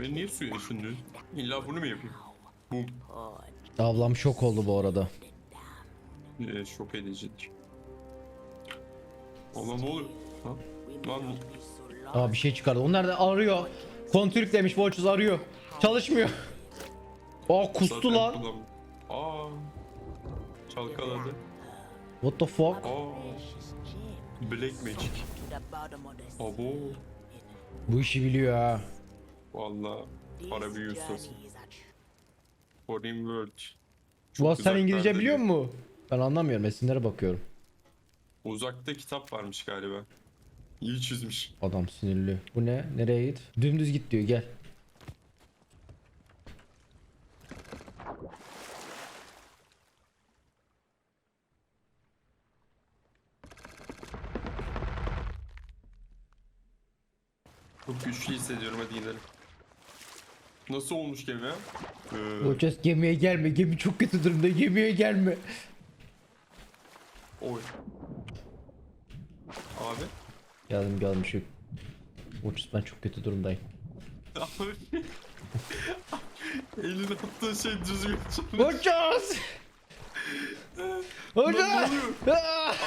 Ben niye suya ışınlıyorum? İlla bunu mu yapayım? Bum. Ablam şok oldu bu arada. Ee, şok edicidir. Allah ne oluyor? Ha? Lan Aa bir şey çıkardı. Onlar da arıyor. Kontürk demiş Volchus arıyor. Çalışmıyor. Aa kustu zaten lan. kullan- Aa. Çalkaladı. What the fuck? Aa. Black Magic. Abo. Bu işi biliyor ha. Valla para büyü ustası. Foreign World. Ulan sen uzaklarda İngilizce biliyor musun? Ben anlamıyorum. Esinlere bakıyorum. Uzakta kitap varmış galiba. İyi çizmiş. Adam sinirli. Bu ne? Nereye git? Dümdüz git diyor gel. Çok güçlü hissediyorum hadi. Nasıl olmuş gemi? Ee, Volchus gemiye gelme. Gemi çok kötü durumda. Gemiye gelme. oy. Abi. Geldim geldim şu. Volchus ben çok kötü durumdayım. Abi. Elini attığı şey düzgün ne Volchus! oluyor?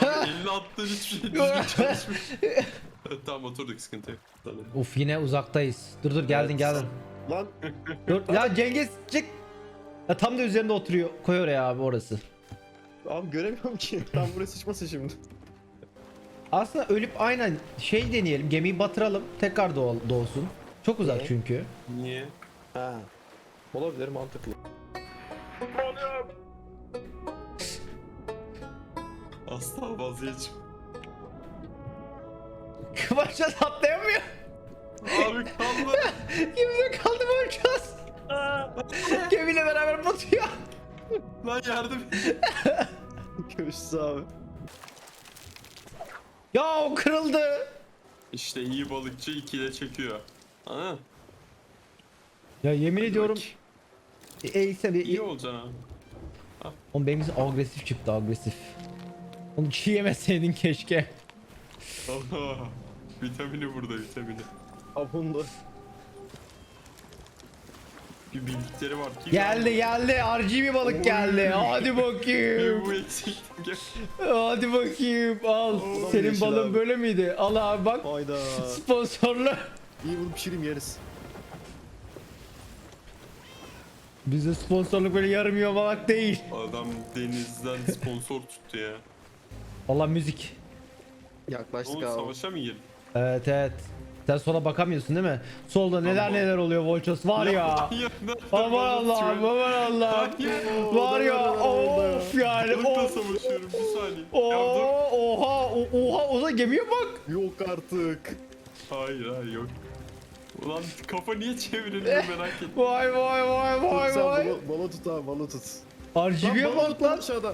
Abi elini attığın hiçbir şey düzgün çalışmıyor. tamam oturduk sıkıntı yok. Tamam. Uf yine uzaktayız. Dur dur geldin Evet. geldin. Lan Dur ya Cengiz çık. Ya tam da üzerinde oturuyor. Koy oraya abi orası. abi göremiyorum ki. Tam buraya sıçmasın şimdi. Aslında ölüp aynen şey deneyelim. Gemiyi batıralım. Tekrar doğ doğsun. Çok uzak Ne? çünkü. Niye? Ha. Olabilir mantıklı. Asla vazgeçim. Kıvançaz atlayamıyor. Abi kaldı. Gemide kaldı Volchus. Gemiyle beraber batıyor. Lan yardım et. Görüşürüz abi. Ya o kırıldı. İşte iyi balıkçı ikide çekiyor. Ana. Ya yemin ediyorum. Eğilse bir... İyi olacaksın abi. Oğlum benimkisi agresif çıktı agresif. Onu çiğ yemeseydin keşke. Aha. vitamini burada vitamini. Bunda. Bir bildikleri var ki. Geldi geldi RGB balık geldi. Hadi bakayım. Bu eksikti. Gel. Hadi bakayım al. Senin yeşil balın abi. böyle miydi? Al abi bak. Hayda. Sponsorlu. İyi bunu pişireyim yeriz. Bizde sponsorluk böyle yarım yamalak değil. Adam denizden sponsor tuttu ya. Allah müzik. Yaklaştık Oğlum abi. savaşa mı girdin? Evet evet. Sen sola bakamıyorsun değil mi? Solda neler neler oluyor Volchos var ya. Aman Allah'ım aman Allah'ım. Var ya of yani Balıkla of. savaşıyorum bir saniye. Oo, Ya dur. oha o- oha o da gemiye bak. Yok artık. Hayır hayır yok. Ulan kafa niye çevrilmiyor merak ettim. Vay vay vay vay Sen vay. balı, balı tut abi balı tut. RGB'ye bak tut lan. Aşağıda.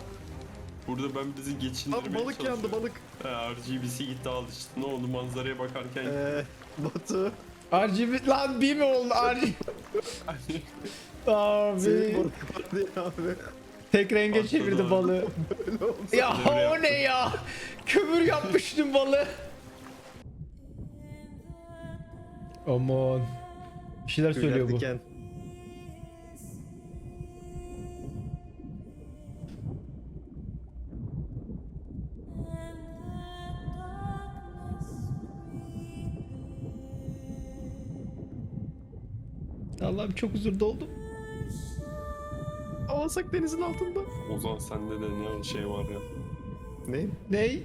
Burada ben bizi geçindirmeye Abi balık yandı çalışıyorum. balık. Ha, RGB'si gitti al işte. Ne oldu manzaraya bakarken. Eee Batu. RGB lan bir mi oldu RGB? Abi abi. tek renge Patladı çevirdi abi. balığı. Öyle oldu. Ya Devre o ne ya? Kömür yapmıştım balığı. Aman. Bir şeyler söylüyor bu. Diken. Allah'ım çok huzurda oldum. Avasak denizin altında. Ozan sende de ne şey var ya. Ne? Ney?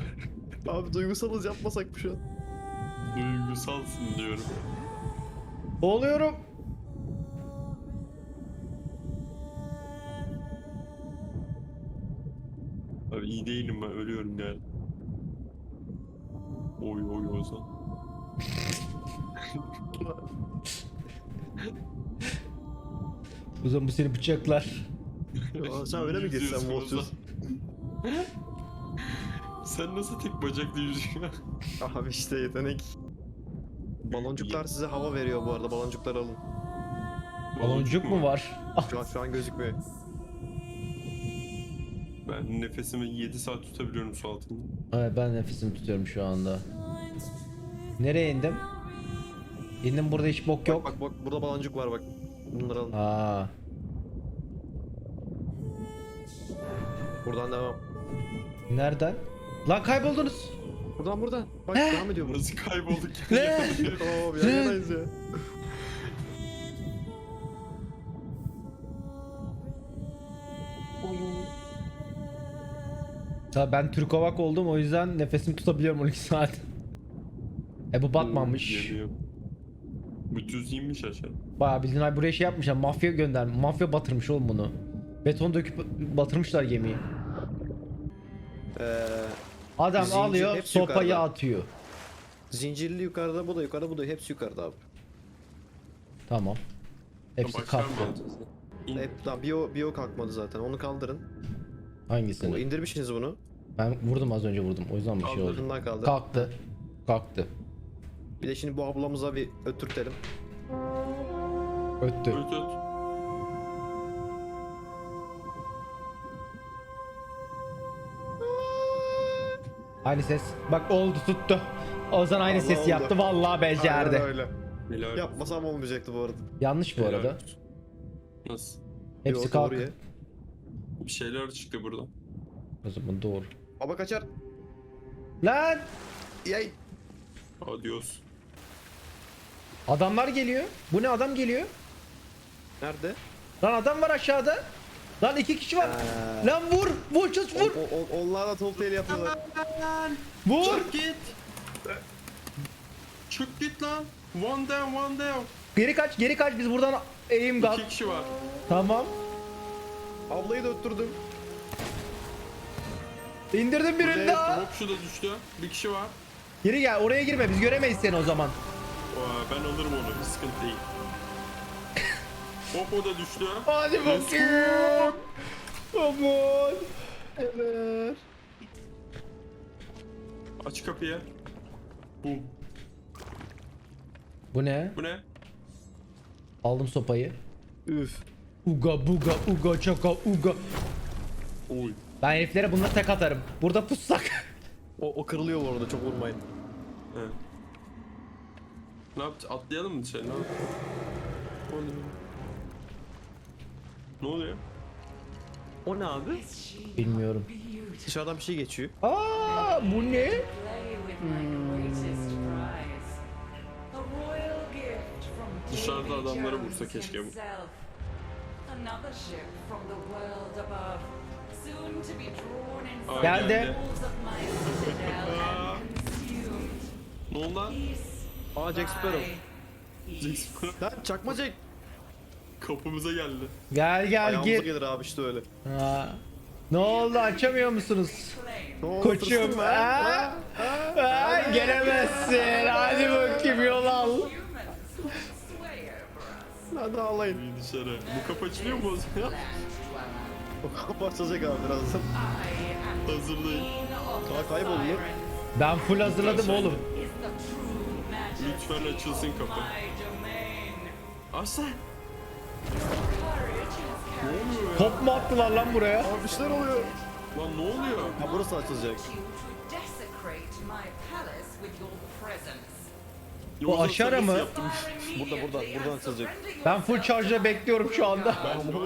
Abi duygusalız yapmasak mı şu an? Duygusalsın diyorum. Oluyorum. Abi iyi değilim ben ölüyorum yani. Oy oy Ozan. O zaman bu seni bıçaklar. Aa, sen öyle mi geçsen Yüzüyorsun. Sen nasıl tek bacaklı yüzüyorsun? Abi işte yetenek. Baloncuklar size hava veriyor bu arada. Baloncuklar alın. Baloncuk mu var? Şu an şu an gözükmüyor. Ben nefesimi 7 saat tutabiliyorum su altında. Evet ben nefesimi tutuyorum şu anda. Nereye indim? İndim burada hiç bok yok. Bak bak burada baloncuk var bak. Bunları alın. Aa. Buradan devam. Nereden? Lan kayboldunuz. Buradan buradan. Bak He? devam ediyor. Nasıl kaybolduk? Ne? Oo bir Ne? yerdeyiz ya. Ya ben Türkovak oldum o yüzden nefesimi tutabiliyorum 12 saat. E bu hmm, batmamış. Geliyor. 320 şaşar. Bayağı bildiğin abi buraya şey yapmışlar. Mafya göndermiş. Mafya batırmış oğlum bunu. Beton döküp batırmışlar gemiyi. Ee, Adam alıyor sopayı yukarıda. atıyor. zincirli yukarıda bu da yukarıda bu da hepsi yukarıda abi. Tamam. Hepsi Başlar kalktı. Hep, daha bir, o, bir o kalkmadı zaten onu kaldırın. O, Hangisini? indirmişsiniz bunu. Ben vurdum az önce vurdum. O yüzden bir şey oldu. Bundan kaldır. Kalktı. Kalktı. Bir de şimdi bu ablamıza bir öttürtelim. Öttü. Öt öt. Aynı ses. Bak oldu tuttu. Ozan aynı Allah sesi oldu. yaptı. Vallahi becerdi. Aynen öyle. Helal. Yapmasam olmayacaktı bu arada. Yanlış bu Helal arada. Nasıl? Hepsi Yok, kalk. Bir şeyler çıktı buradan. O zaman doğru. Baba kaçar. Lan! Yay. Adios. Adamlar geliyor. Bu ne adam geliyor? Nerede? Lan adam var aşağıda. Lan iki kişi var. Ee, Lan vur. Vur çöz vur. o, o, onlar da top tail yapıyorlar. Vur. Çık git. Çık git lan. One down one down. Geri kaç geri kaç biz buradan eğim gal. İki kişi var. Tamam. Ablayı da öttürdüm. İndirdim birini daha. Hop şu da düştü. Bir kişi var. Geri gel oraya girme biz göremeyiz seni o zaman. Ben alırım onu. Bir sıkıntı değil. Hop o da düştü. Hadi bakayım. Aman. Evet. Aç kapıyı. Bum. Bu ne? Bu ne? Aldım sopayı. Üf. Uga buga uga çaka uga. Oy. Ben heriflere bunları tek atarım. Burada pussak. O, o kırılıyor bu arada çok vurmayın. He. Ne yapacağız? Atlayalım mı dışarı? Ne yapalım? Ne oluyor? O ne abi? Bilmiyorum. Dışarıdan bir şey geçiyor. Aa bu ne? Dışarıda adamları vursa keşke bu. Geldi. Ne oldu lan? Aa Jack Sparrow. Jack Sparrow Lan çakma Jack. kapımıza geldi. Gel gel Ayağımıza gir. gelir abi işte öyle. Ha. Ne oldu açamıyor musunuz? Ne oldu, Koçum. Ha? Ha, gelemezsin. Hadi bakayım yol al. Hadi ağlayın. İyi dışarı. Bu kapı açılıyor mu o zaman? O kapı açılacak abi birazdan. Hazırdayım. Aa kayboldu. Ben full hazırladım oğlum. Lütfen açılsın kapı. has Ne oluyor ya? Top mu attılar lan buraya? Abi bir şeyler oluyor. Lan ne oluyor? Ha burası açılacak. Yolda aşağı mı? Burada, burada, buradan açılacak. Ben full charge'la bekliyorum şu anda. Ben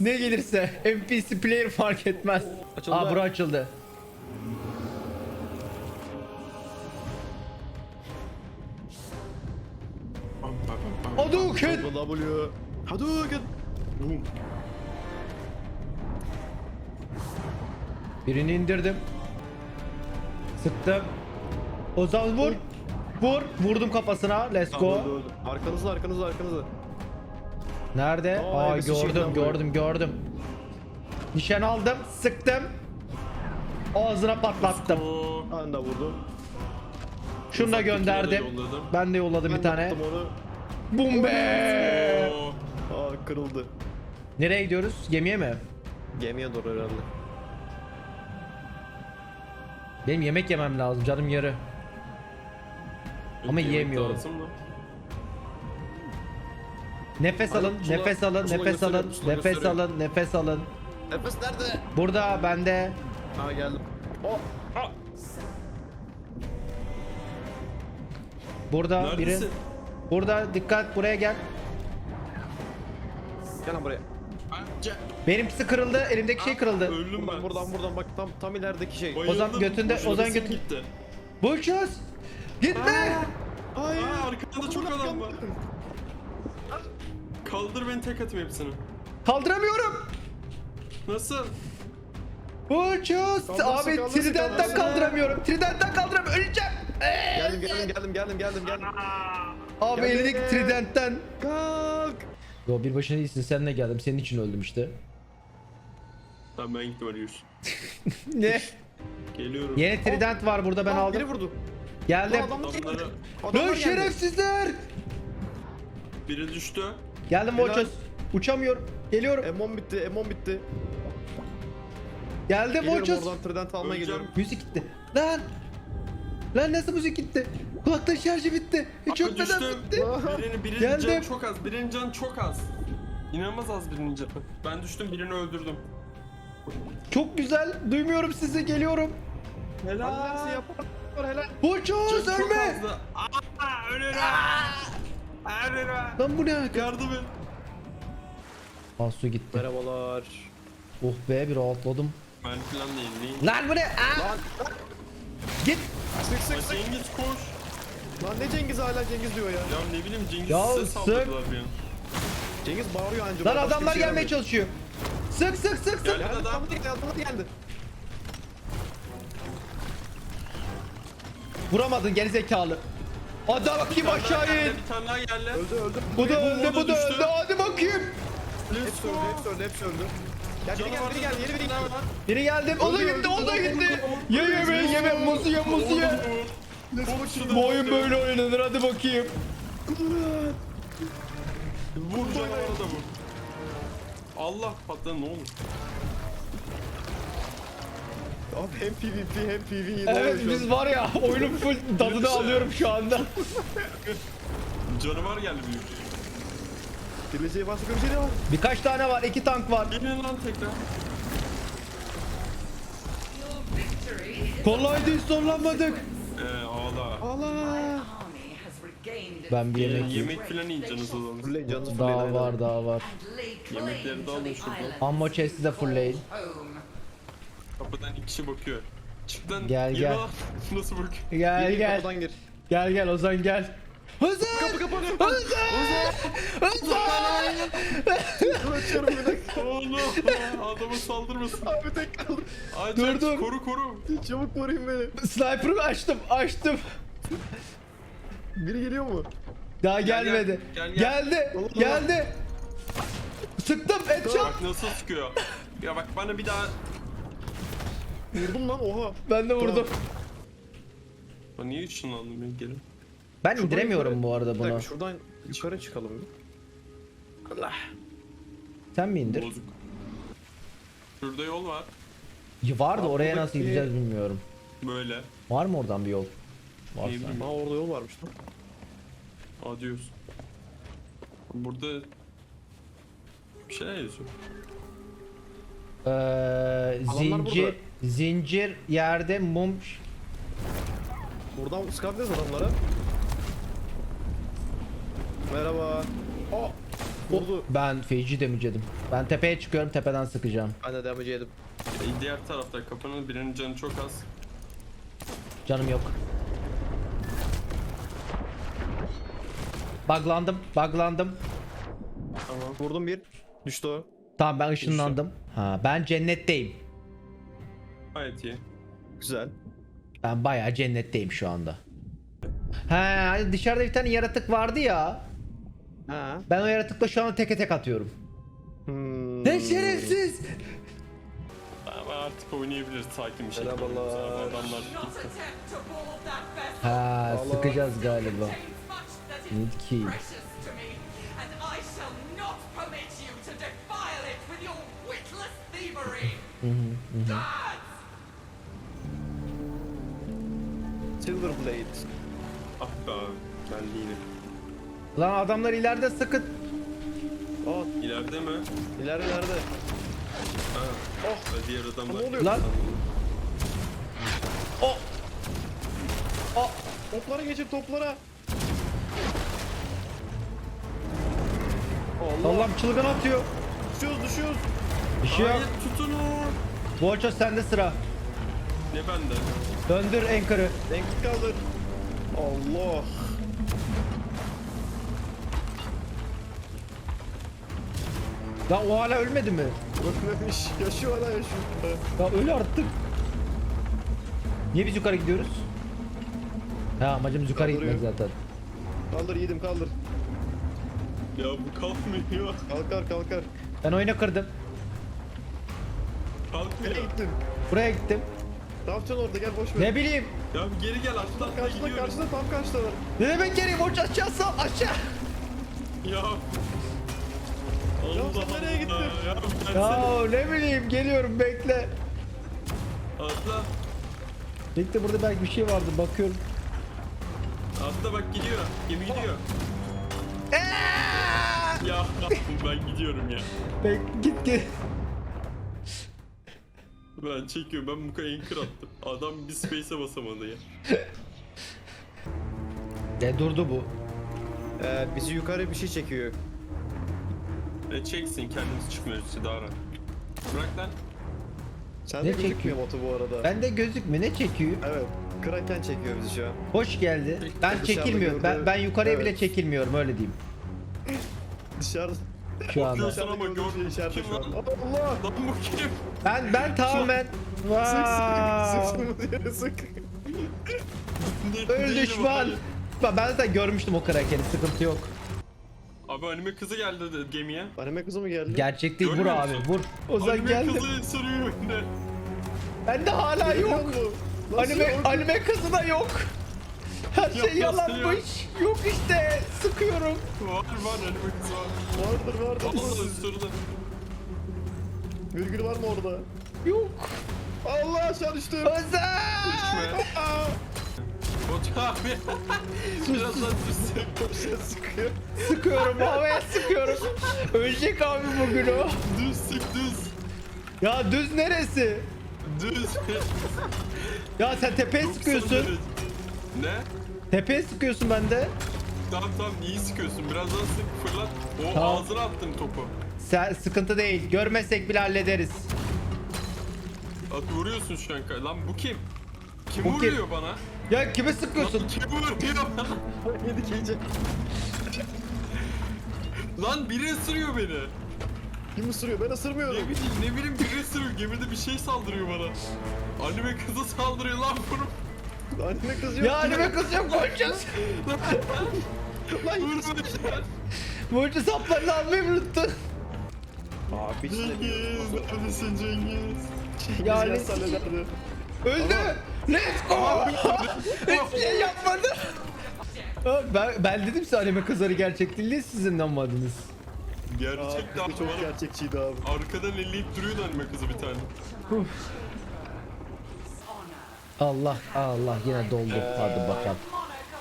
ne gelirse NPC player fark etmez. Açıldı. Aa bura açıldı. Hadouken! W. Hadouken. Boom. Birini indirdim. Sıktım. Ozan vur. Vur. Vurdum kafasına. Let's Tamam, öldü, go. öldü. Arkanızda arkanızda arkanızda. Nerede? Aa, Aa gördüm gördüm gördüm. Nişan aldım. Sıktım. Ağzına patlattım. Ben de vurdum. Şunu da gönderdim. Ben de yolladım Ben bir tane. onu. Bum be. Aa kırıldı. Nereye gidiyoruz? Gemiye mi? Gemiye doğru herhalde. Benim yemek yemem lazım. Canım yarı. Ama Yemek yiyemiyorum. lazım da. Nefes alın, Pusula- nefes alın, pusula nefes gösteriyor, alın, pusula nefes alın, nefes alın. Nefes nerede? Burada bende. Ha geldim. Oh. Burada biri. Neredesin? Burada dikkat buraya gel. Gel lan buraya. Bence Benimkisi kırıldı. Elimdeki şey kırıldı. öldüm Buradan ben. buradan buradan bak tam tam ilerideki şey. Bayıldım. Ozan götünde- Boşuna Ozan sesim götün- gitti. Bulçuz. Gitme. Hayır. Aa arkanda çok adam var. Kaldır beni tek atayım hepsini. Kaldıramıyorum. Nasıl? Bulçuz. Kaldırsın, Abi kaldırsın, Trident'ten kaldırsın. kaldıramıyorum. Trident'ten kaldıramıyorum. Öleceğim. Ee, Geldim geldim geldim geldim geldim geldim. Abi Geldi. elindeki Trident'ten. Kalk. Yo bir başına değilsin seninle geldim. Senin için öldüm işte. Tamam ben gittim arıyorsun. Ne? Geliyorum. Yeni Trident var burada ben Aa, aldım. Biri vurdu. Geldim. Geldi. Adamları Adamlar Lan geldi. şerefsizler. biri düştü. Geldim. Volchos. Uçamıyorum. Geliyorum. Emon bitti, Emon bitti. Geliyorum Volchos. oradan trident almaya Öleceğim. gidiyorum. Müzik gitti. Lan. Lan nasıl müzik gitti? Kulakta şarjı bitti. E, Aa, çok neden düştüm. bitti? Birini, birinin Geldim. canı çok az. Birinin canı çok az. İnanılmaz az birinin canı. Ben düştüm birini öldürdüm. Çok güzel. Duymuyorum sizi. Geliyorum. Helal. Helal. Canı çok ölme. azdı. Aa, ölürüm. Ölürüm. Lan bu ne? Yardım et. Aa su gitti. Merhabalar. Oh be bir rahatladım. Ben falan değil değil. Lan bu ne? Aa, Lan git. sık sık. Cengiz koş. Lan ne Cengiz hala Cengiz diyor ya. Ya ne bileyim Cengiz Ya size sık. saldırdılar bir an. Cengiz bağırıyor anca. Lan adamlar şey gelmeye çalışıyor. Sık sık sık sık. Gel. Geldi Adam. adamlar geldi adamlar geldi. Vuramadın gerizekalı. Hadi bakayım aşağı in. Bir tane daha geldi. Öldü öldü. Bu da öldü bu da öldü. Hadi bakayım. Hepsi öldü hepsi öldü hepsi öldü. Gel biri gel biri gel yeni biri gel. Biri geldi. O da gitti. O da gitti. Ye ye be ye be. Muzu ye muzu ye. Bu oyun böyle oynanır. Hadi bakayım. Vur canavara da vur. Allah patladı ne olur. Abi hem PvP hem PvE. Evet biz var ya oyunun full tadını alıyorum şu anda. Canavar geldi büyük. Geleceği başka bir şey de var. Birkaç tane var. iki tank var. Gelin lan tekrar. Victory. Kolay değil zorlanmadık. Ee ağla. İts Ben bir yemek yiyeyim. yemek falan. Fırlayın canınızı fırlayın. Daha var daha var. Yemekleri de alın şuradan. Ammo chest'i de fullleyin. Kapıdan iki kişi bakıyor. Çık lan. Gel, gel. Nasıl bakıyor? Gel gel. Gel gel Ozan gel. Ozan! Kapı kapanıyor. Ozan! Ozan! Açıyorum bir dakika. Oğlum adama saldırmasın. Abi tek kaldım. Aç Dur, aç dur. koru koru. Çabuk koruyun beni. Sniper'ı açtım açtım. Biri geliyor mu? Daha Gel, gel. gelmedi. Gel, gel. Geldi. Allah. Geldi. Sıktım headshot. Bak nasıl sıkıyor. Ya bak bana bir daha... Vurdum lan oha. Ben de vurdum. Lan niye ışınlandım ben geri? Ben Şuradan indiremiyorum yukarı- bu arada bunu. dakika şuradan yukarı çıkalım bir. Allah. Sen mi indir? Bozuk. Şurada yol var. Vardı Abi oraya nasıl gideceğiz bilmiyorum. Böyle. Var mı oradan bir yol? Ne bileyim. Aa orada yol varmış lan. Adios. Burada... Bir şeyler yazıyor. Ee, Adamlar zincir, burada. zincir yerde mum Buradan sıkabiliriz adamlara. Merhaba. Aa! Vurdu. Ben feci damage yedim. Ben tepeye çıkıyorum tepeden sıkacağım. Ben de damage yedim. E, diğer tarafta kapının birinin canı çok az. Canım yok. Buglandım, buglandım. Tamam. Vurdum bir. Düştü o. Tamam ben ışınlandım. Ha ben cennetteyim. Gayet iyi. Güzel. Ben bayağı cennetteyim şu anda. Ha hani dışarıda bir tane yaratık vardı ya. Ha. Ben o yaratıkla şu anda teke tek atıyorum. Hmm. Ne şerefsiz. Ama artık oynayabiliriz sakin bir şekilde. Merhabalar. Adamlar gitti. Ha sıkacağız galiba. Contains much that is Need key. precious to me, and I shall not permit you to defile it with your witless thievery. Guards! Silver Blade. Ah be abi. Geldi yine. Lan adamlar ileride sıkın. Aa İleride mi? ileride ileride. Ha. Oh. Diğer adamlar. Ne oluyor? Lan. O. O. Toplara geçir toplara. Allah'ım çılgın atıyor. Düşüyoruz düşüyoruz. Bir şey yok. Hayır tutun. Volcho sende sıra. Ne bende? Döndür anchor'ı. Denk kaldır. Allah. Lan o hala ölmedi mi? Ölmemiş. Yaşıyor hala yaşıyor. Ya öl artık. Niye biz yukarı gidiyoruz? Ha amacımız yukarı gitmek Kaldırıyor. zaten. Kaldır yiğidim kaldır. Ya bu kalkmıyor. Kalkar kalkar. Ben oyunu kırdım. Kalkmıyor. Nereye gittin? Buraya gittim. Ne yapacaksın orada gel boş ver. Ne bileyim. Ya bir geri gel aşağıdan Karşıda gidiyoruz. karşıda tam karşıdalar. Ne demek geri borç aşağı sal aşağı. Ya. Allah sen nereye gittin? Ya, ya. Ya ne bileyim geliyorum bekle. Atla. Bekle burada belki bir şey vardı bakıyorum. Atla bak gidiyor. Gemi gidiyor. ya ben gidiyorum ya. Bek git git. Ben çekiyorum. Ben Muka anchor attım. Adam bir space'e basamadı ya. E durdu bu. Ee, bizi yukarı bir şey çekiyor. E çeksin kendimiz çıkmıyoruz işte daha rahat. Bırak lan. Sen Ne de gözükmüyor çekiyor? moto bu arada. Bende gözükmüyor ne çekiyor? Evet. Kraken çekiyor bizi şu an. Hoş geldi. Ben Dışarıda çekilmiyorum. Ben, ben yukarıya Evet. bile çekilmiyorum öyle diyeyim. Dışarıda. Şu anda. Bakıyorsun ama şey gördüm. içeride Kim şu an. lan? Allah! Lan bu kim? Ben ben tamamen Sık Wow. sık sık sık yere sık. Ne- Öl değilim düşman. Ben ben zaten görmüştüm o krakeni sıkıntı yok. Abi anime kızı geldi de gemiye. Anime kızı mı geldi? Gerçek değil vur Görmüyor abi musun? vur. Ozan anime geldi. kızı sarıyor önüne. Bende hala Görüyor yok. Anime yok? anime kızı da yok. Her şey nasıl yalanmış. Yok işte sıkıyorum. Var var anime kızı var. Vardır vardır. Allah soruda. Virgül var mı orada? Yok. Allah aşağı düştüm. Aa! Batu abi. Birazdan düşsün. Koşuya sıkıyor. Sıkıyorum havaya sıkıyorum. Ölecek abi bugün o. Düz sık düz. Ya düz neresi? Düz. Ya sen tepeye sıkıyorsun. 90 derece. Ne? Tepeye sıkıyorsun bende. Tamam tamam iyi sıkıyorsun. Birazdan sık fırlat. O Tamam. ağzına attım topu. Sen sıkıntı değil. Görmesek bile hallederiz. At vuruyorsun şu an. Lan bu kim? Kim Bu vuruyor bana? Ya kime sıkıyorsun? Lan kim vuruyor bana? Yedik iyice. Lan biri ısırıyor beni. Kim ısırıyor? Ben Ne ısırmıyorum. bileyim ne bileyim biri ısırıyor. Gemide bir şey saldırıyor bana. Anime kızı saldırıyor lan vurup. Anime kızı yok. Ya anneme kız yok koşacağız. Lan Vurmuşlar. Burcu saplarını almayı unuttun. Abi işte. Cengiz neredesin Cengiz? Yani- Yani. Öldü. Let's go. Hiçbir şey yapmadı. Ha, Ben, ben dedim size anime kızları gerçek değil diye siz inanmadınız. Gerçekten Abi çok bana gerçekçiydi abi. arkadan elleyip duruyordu anime kızı bir tane. Allah Allah yine doldu. Hadi bakalım.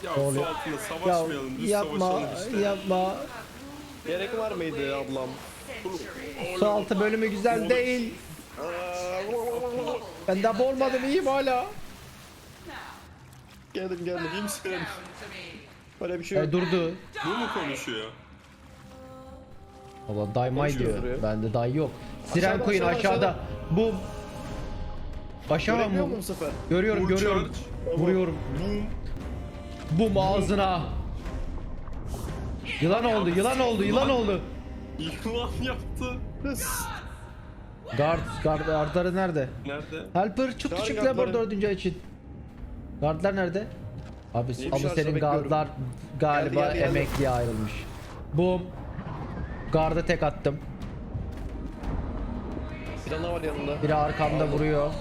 Ya oluyor? su altında Ya savaşmayalım, düz yapma savaşalım işte. yapma. Gerek var mıydı ablam? Su altı bölümü güzel değil. Ben de olmadım iyiyim hala. Geldim geldim. Kimsin? to me. Öyle bir şey yok. E, durdu. Bu mu konuşuyor? Allah daymay Konuşuyordur diyor. ya. Bende day yok. Siren Aşağıda, koyun aşağıda, aşağıda. Bu Aşağı Göremiyor mı? mu bu sefer? Görüyorum Full görüyorum. charge. Vuruyorum. Boom. Bum ağzına. Yılan oldu, yılan oldu, yılan oldu. Yılan yaptı. Hıs. Guard, guard, guardları nerede? Nerede? Helper çıktı Çağır çıktı guardları. labor dördüncü için. Guardlar nerede? Abi şarjda senin bekliyorum. guardlar galiba Geldi, geldi, geldi. emekliye ayrılmış. Bum. Guard'a tek attım. Bir tane var yanında. Biri arkamda vuruyor.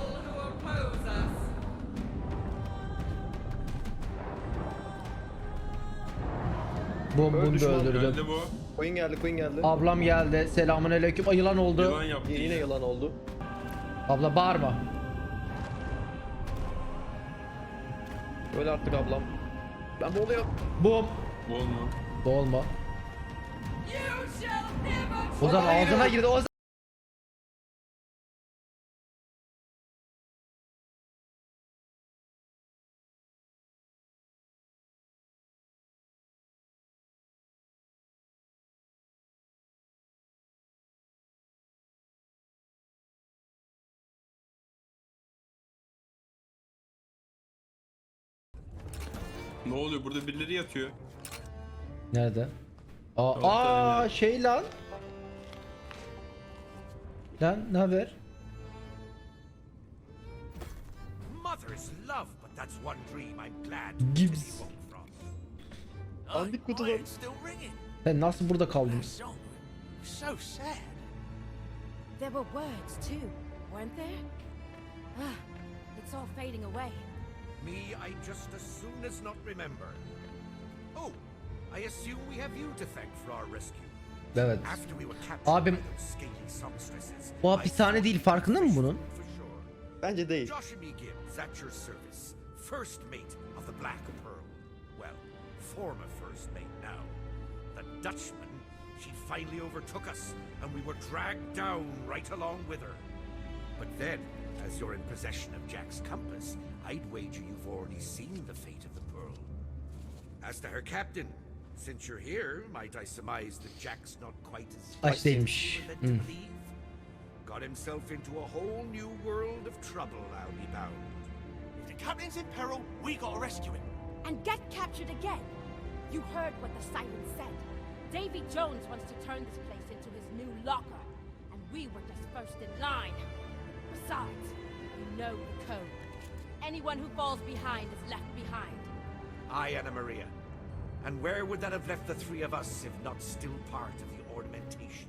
Bum Öldü bunu da şu an, öldürdüm. Geldi bu. Queen geldi Queen geldi. Ablam geldi. Selamun aleyküm. Ay yılan oldu. Yılan yaptı. Yine Yine yılan oldu. Abla bağırma. Öyle artık ablam. Ben boğuluyorum. Bum. Olma. Dolma. Ozan ağzına girdi. Ozan. Oluyor? Burada birileri yatıyor. Nerede? Aa, aa şey lan. Lan ne haber? Mother's love, but that's one dream I'm glad Gibbs. to be woke from. Dandik My kutudan. mind's still ringing. Sen nasıl burada kaldın? So, so sad. There were words too, weren't there? Ah, it's all fading away. Me, I just as soon as not remember. Oh, I assume we have you to thank for our rescue. Evet. After we were captured Abim- by those scaly songstresses, Bu I hapishane thought değil, we farkında mı were bunun? For sure. Bence değil. Josh and me Gibbs at your service. First mate of the Black Pearl. Well, former first mate now. The Dutchman, she finally overtook us, and we were dragged down right along with her. But then, as you're in possession of Jack's compass, I'd wager you've already seen the fate of the Pearl. As to her captain, since you're here, might I surmise that Jack's not quite as Aç değilmiş. you were led to believe? Got himself into a whole new world of trouble, I'll be bound. If the captain's in peril, we gotta rescue him. And get captured again. You heard what the siren said. Davy Jones wants to turn this place into his new locker, and we were just first in line. Besides, you know the code. Anyone who falls behind is left behind. Aye, Anna Maria. And where would that have left the three of us if not still part of the ornamentation?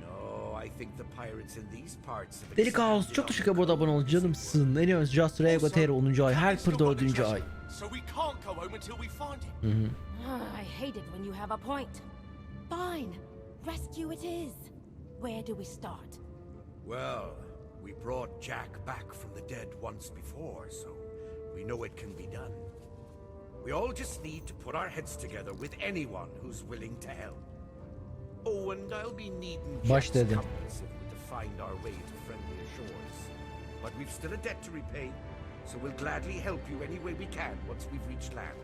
No, I think the pirates in these parts have Deli Kaos çok teşekkür ederim abone olacağımsın. Ne diyorsun? Just Ray Gater 10. ay. Helper 4. ay. So we can't go home until we find him. Ah, I hate it when you have a point. Fine, rescue it is. Where do we start? Well, we brought Jack back from the dead once before, so we know it can be done. We all just need to put our heads together with anyone who's willing to help. Oh, and I'll be needing Jack's compass if we're to find our way to friendlier shores. But we've still a debt to repay, so we'll gladly help you any way we can once we've reached land.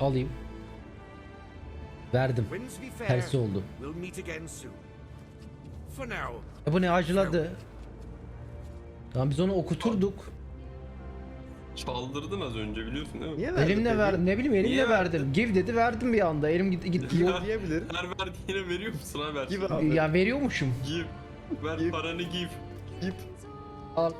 Alayım. Verdim. Winds be fair, Tersi oldu. we'll meet again soon. For now, E bu ne acıladı? Tamam biz onu okuturduk. Çaldırdın az önce biliyorsun değil mi? Niye verdin Elimle peki? verdim. Ne bileyim elimle Niye verdim. Give dedi verdim bir anda. Elim gitti gitti. Ya, Yok. Diyebilir. Her verdiğine veriyor musun ha ver? Give abi. Ya veriyormuşum. Give. Ver Give. paranı give. Give. Al.